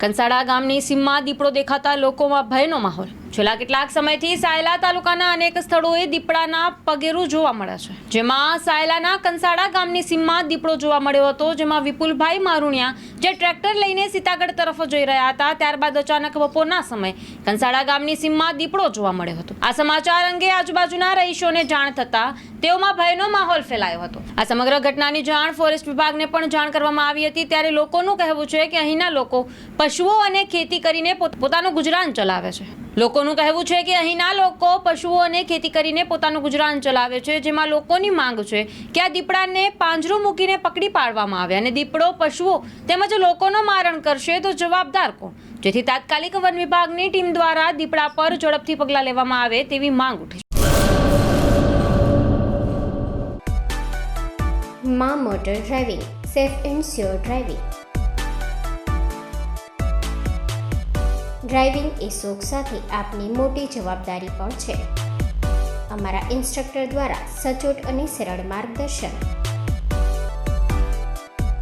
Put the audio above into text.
કંસાડા ગામની સીમમાં દીપડો દેખાતા લોકોમાં ભયનો માહોલ. છેલ્લા કેટલાક સમયથી સાયલા તાલુકાના અનેક સ્થળોએ દીપડાના પગેરું જોવા મળે છે. જેમાં સાયલાના કંસાડા ગામની સીમમાં દીપડો જોવા મળ્યો હતો, જેમાં વિપુલભાઈ મારુણિયા જે ટ્રેક્ટર લઈને સીતાગઢ તરફ જઈ રહ્યા હતા, ત્યારબાદ અચાનક બપોરના સમયે કંસાળા ગામની સીમમાં દીપડો જોવા મળ્યો હતો. આ સમાચાર અંગે આજુબાજુના રહીશોને જાણ થતા તેઓમાં ભયનો માહોલ ફેલાયો હતો. આ સમગ્ર ઘટનાની જાણ ફોરેસ્ટ વિભાગને પણ જાણ કરવામાં આવી હતી. ત્યારે લોકોનું કહેવું છે કે અહીંના લોકો પશુઓ અને ખેતી કરીને પોત- પોતાનું ગુજરાન ચલાવે છે. લોકોનું કહેવું છે કે અહીંના લોકો પશુઓ અને ખેતી કરીને પોતાનું ગુજરાન ચલાવે છે, જેમાં લોકોની માંગ છે કે આ દીપડાને પાંજરું મૂકીને પકડી પાડવામાં આવે અને દીપડો પશુઓ તેમજ લોકોનો મારણ કરશે તો જવાબદાર કોણ? જેથી તાત્કાલિક વન વિભાગની ટીમ દ્વારા દીપડા પર ઝડપથી પગલાં લેવામાં આવે તેવી માંગ ઉઠી છે. મા motor driving, safe and sure driving. Driving એ શોખ સાથે આપની મોટી જવાબદારી પણ છે. અમારા ઇન્સ્ટ્રક્ટર દ્વારા સચોટ અને સરળ માર્ગદર્શન.